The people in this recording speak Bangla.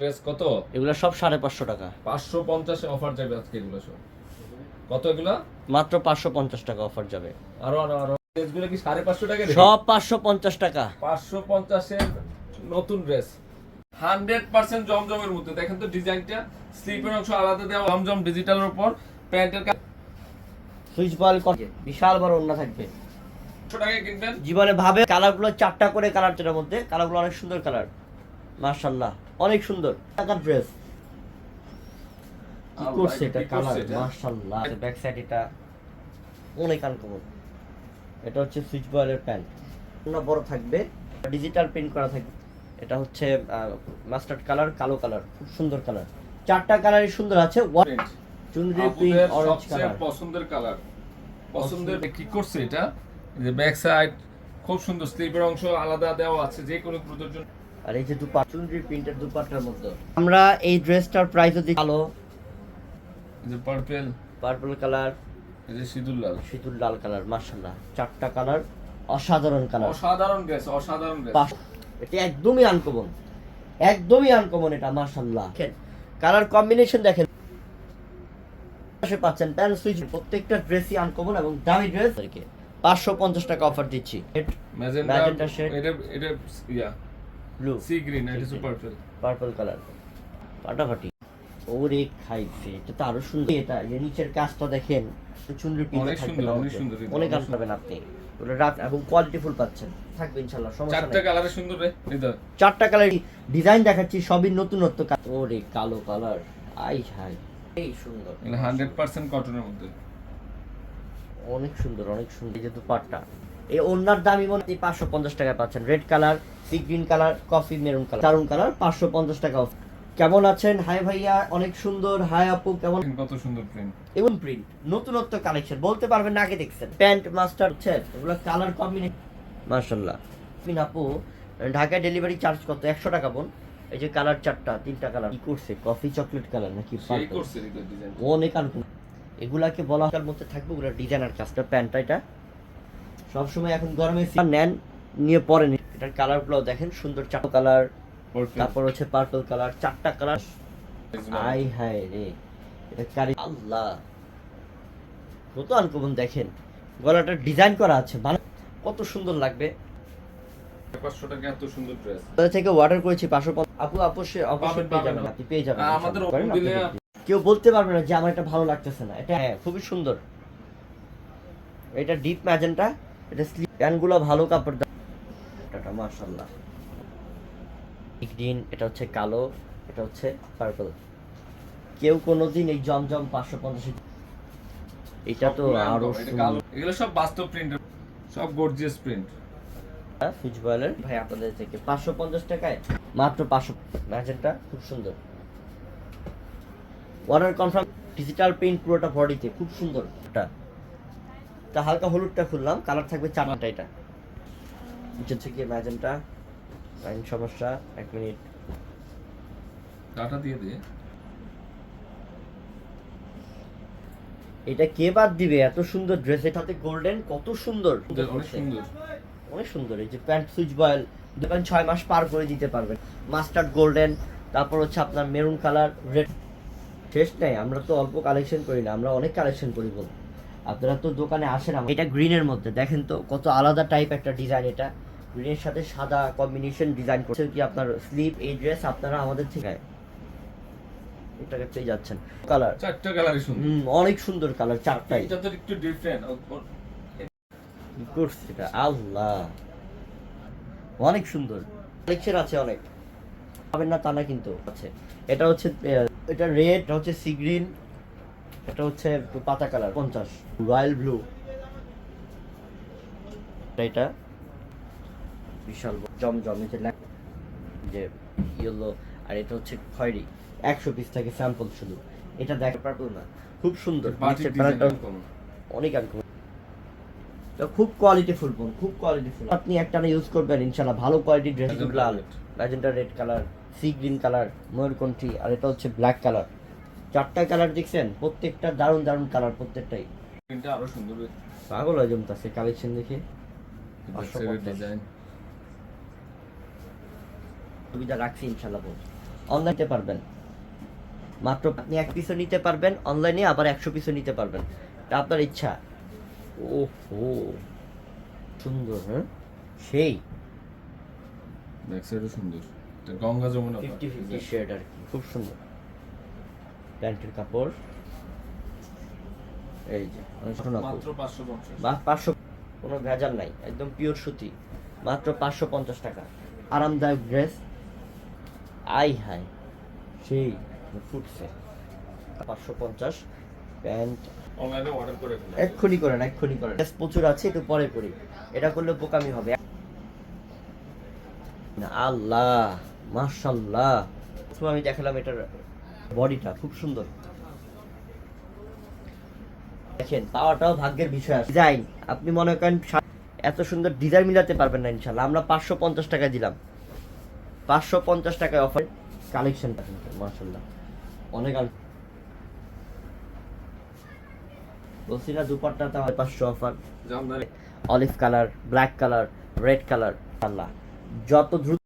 ড্রেস কত? এগুলো সব সাড়ে পাঁচশো টাকা। পাঁচশো পঞ্চাশে অফার যাবে আজকে এগুলো সব। কত এগুলো? মাত্র পাঁচশো পঞ্চাশ টাকা অফার যাবে। আরও আরও আরও। ড্রেসগুলো কি সাড়ে পাঁচশো টাকা সব পাঁচশো পঞ্চাশ টাকা। পাঁচশো পঞ্চাশের নতুন ড্রেস হান্ড্রেড পার্সেন্ট জমজমের মধ্যে। দেখেন তো ডিজাইনটা। স্লিপের অংশ আলাদা দেওয়া জমজম ডিজিটালের উপর। প্যান্টের সুইচ বল বিশাল বড় অন্য থাকবে। টাকায় কিনবেন। জীবনে ভাবে কালারগুলো চারটা করে কালার মধ্যে কালারগুলো অনেক সুন্দর কালার মার্শাল্লাহ অনেক সুন্দর। টাকার ড্রেস কি করছে এটা কালার এটা? মার্শাল্লাহ ব্যাক সাইড এটা অনেক আনকমন এটা হচ্ছে সুইচ বয়েলের প্যান্ট না বড় থাকবে ডিজিটাল প্রিন্ট করা থাকবে। এটা হচ্ছে মাস্টার্ড কালার কালো কালার খুব সুন্দর কালার চারটা কালারই সুন্দর আছে। চুনরি প্রিন্ট অরেঞ্জ কালার পছন্দের কালার পছন্দের কি করছে এটা? যে ব্যাক সাইড খুব সুন্দর। স্লিপের অংশ আলাদা দেওয়া আছে যে কোনো ক্রুদের জন্য। আর এই যে দুপাট চুনরি প্রিন্টের দুপাট্টার মধ্যে। আমরা এই ড্রেসটার প্রাইস কালো। যে পার্পেল পার্পল কালার এই যে সিঁদুর লাল। সিঁদুর লাল কালার মার্শাল্লাহ চারটা কালার অসাধারণ কালার অসাধারণ ড্রেস অসাধারণ ড্রেস এটা একদমই আনকমন একদমই আনকমন এটা মার্শাল্লাহ কালার কম্বিনেশন দেখেন। পাশে পাচ্ছেন প্যান্ট সুইচ প্রত্যেকটা ড্রেসই আনকমন এবং দামি ড্রেস পাঁচশো পঞ্চাশ টাকা অফার দিচ্ছি। এটা এটা yeah. Blue sea green Sea green। Purple purple colour ফাটাফাটি। ওরে খাইছে এটা তো আরও সুন্দর। এটা নিচের কাজটা দেখেন অনেক সুন্দর, অনেক সুন্দর অনেক আন পাবেন আপনি। ওটা রাত এবং কোয়ালিটি ফুল পাচ্ছেন। থাকবে ইনশাআল্লাহ সমস্যা চারটা কালারে সুন্দর রে চারটা কালার ডিজাইন দেখাচ্ছি সবই নতুনত্ব কাজ ওরে কালো কালার আই হাই এই সুন্দর। এটা হান্ড্রেড পার্সেন্ট কটনের মধ্যে। অনেক সুন্দর অনেক সুন্দর। এই যে দুপাট্টা। এই ওনার দামই মনে হয় পাঁচশো পঞ্চাশ টাকায় পাচ্ছেন। Red colour sea green colour coffee maroon colour দারুণ কালার পাঁচশো পঞ্চাশ টাকা off। কেমন আছেন? হাই ভাইয়া অনেক সুন্দর। হাই আপু কেমন? কত সুন্দর প্রিন্ট এবং প্রিন্ট নতুনত্ব কালেকশন বলতে পারবেন না আগে দেখছেন। প্যান্ট মাস্টার হচ্ছে এগুলো কালার কম্বিনেশন মাশাল্লাহ মিন আপু ঢাকায় ডেলিভারি চার্জ কত? একশো টাকা বোন। এই যে কালার চারটা তিনটা কালার কি করছে? কফি চকলেট কালার নাকি? অনেক আনকম এগুলাকে বলা হয় মধ্যে থাকবে ওগুলো ডিজাইনার কাজটা প্যান্টটা এটা সবসময় এখন গরমে নেন নিয়ে পরেন এটার কালারগুলো দেখেন সুন্দর চারটা কালার তারপর হচ্ছে পার্পল কালার চারটা কালার আই হায় রে এটা কারি আল্লাহ। কত আনকমন দেখেন গলাটা ডিজাইন করা আছে মানে কত সুন্দর লাগবে। পাঁচশো টাকা এত সুন্দর ড্রেস থেকে অর্ডার করেছি পাঁচশো পঞ্চাশ। আপু আপু সে অবশ্যই পেয়ে। যাবেন আপনি পেয়ে যাবেন আমাদের। কেউ বলতে পারবে না যে আমার এটা ভালো লাগতেছে না। এটা হ্যাঁ খুবই সুন্দর। এটা ডিপ ম্যাজেন্টা এটা স্লিপ প্যান্টগুলো ভালো কাপড় মাশাআল্লাহ। গ্রিন এটা হচ্ছে কালো এটা হচ্ছে পার্পল কেউ কোনোদিন এই জমজম পাঁচশো পঞ্চাশ এটা তো আরও। এগুলো সব বাস্তব প্রিন্ট সব গর্জিয়াস প্রিন্ট সুইচ বয়েলের ভাই আপনাদের থেকে পাঁচশো পঞ্চাশ টাকায় মাত্র পাঁচশো ম্যাজেন্টা খুব সুন্দর। অর্ডার কনফার্ম ডিজিটাল প্রিন্ট পুরোটা বডিতে খুব সুন্দর। এটা তা হালকা হলুদটা খুললাম কালার থাকবে চারটা এটা। নিচে থেকে ম্যাজেন্টা? লাইন সমস্যা এক মিনিট। ডাটা দিয়ে দিয়ে এটা কে বাদ দিবে? এত সুন্দর ড্রেস এটাতে গোল্ডেন কত সুন্দর। অনেক সুন্দর অনেক সুন্দর। এই যে প্যান্ট সুইচ বয়েল দোকান ছয় মাস পার করে দিতে পারবেন মাস্টার্ড গোল্ডেন তারপর হচ্ছে আপনার মেরুন কালার রেড শেষ নেই আমরা তো অল্প কালেকশন করি না আমরা অনেক কালেকশন করি বল আপনারা তো দোকানে আসেন এটা গ্রিনের মধ্যে। দেখেন তো কত আলাদা টাইপ একটা ডিজাইন এটা। গ্রিনের সাথে সাদা কম্বিনেশন ডিজাইন করছে কি আপনার স্লিপ এই ড্রেস আপনারা আমাদের থেকে এটাকে পেয়ে যাচ্ছেন। কালার চারটা সুন্দর। হুম অনেক সুন্দর কালার চারটাই। এটা তো একটু ডিফারেন্ট করছে এটা? আল্লাহ। অনেক সুন্দর। কালেকশন আছে অনেক। পাবেন না তা না কিন্তু আছে। এটা হচ্ছে এটা রেড এটা হচ্ছে সি গ্রিন এটা হচ্ছে একটু পাতা কালার পঞ্চাশ। Royal blue. এটা বিশাল জমজম এই যে যে ইয়েলো আর এটা হচ্ছে খয়েরি। একশো পিস থাকে স্যাম্পল শুধু। এটা দেখ পারব না খুব সুন্দর। অনেক তো খুব কোয়ালিটি ফুল বোন খুব কোয়ালিটি ফুল আপনি একটা না ইউজ করবেন ইনশাআল্লাহ ভালো কোয়ালিটি ড্রেস লাল। Magenta red colour sea green colour ময়ূরকণ্ঠী আর এটা হচ্ছে ব্ল্যাক কালার চারটা কালার দেখছেন প্রত্যেকটা দারুণ দারুণ কালার প্রত্যেকটাই। প্রিন্টটা আরও সুন্দর পাগল হয়ে জমতাছে কালেকশন দেখে। ডিজাইন সুবিধা রাখছি ইনশাআল্লাহ বোন অনলাইন পারবেন। মাত্র আপনি এক পিসও নিতে পারবেন অনলাইনে আবার একশো পিসও নিতে পারবেন। এটা আপনার ইচ্ছা। ও হো সুন্দর হ্যাঁ? সেই। ব্যাক সাইডও সুন্দর Ganga Yamuna. Fifty fifty shade আর কি খুব সুন্দর। প্যান্টের কাপড়। এই যে পাঁচশো কোনো ভেজাল নাই একদম পিওর সুতি। মাত্র পাঁচশো পঞ্চাশ টাকা। আরামদায়ক ড্রেস আই হাই সেই ফুটছে। পাঁচশো পঞ্চাশ প্যান্ট। করে এক্ষুনি করেন এক্ষুনি করেন। ড্রেস প্রচুর আছে একটু পরে করি। এটা করলে বোকামি হবে। আল্লাহ প্রথমে আমি দেখালাম এটার বডিটা খুব সুন্দর। দেখেন পাওয়াটাও ভাগ্যের বিষয় আছে। ডিজাইন আপনি মনে করেন এত সুন্দর ডিজাইন মিলাতে পারবেন না ইনশাল্লাহ আমরা পাঁচশো পঞ্চাশ টাকা দিলাম। পাঁচশো পঞ্চাশ টাকায় অফার কালেকশনটা কিন্তু মাশাল্লাহ অনেক আল- বলছি না দুপাট্টাতে হয় পাঁচশো offer olive colour black colour red colour আল্লাহ যত দ্রুত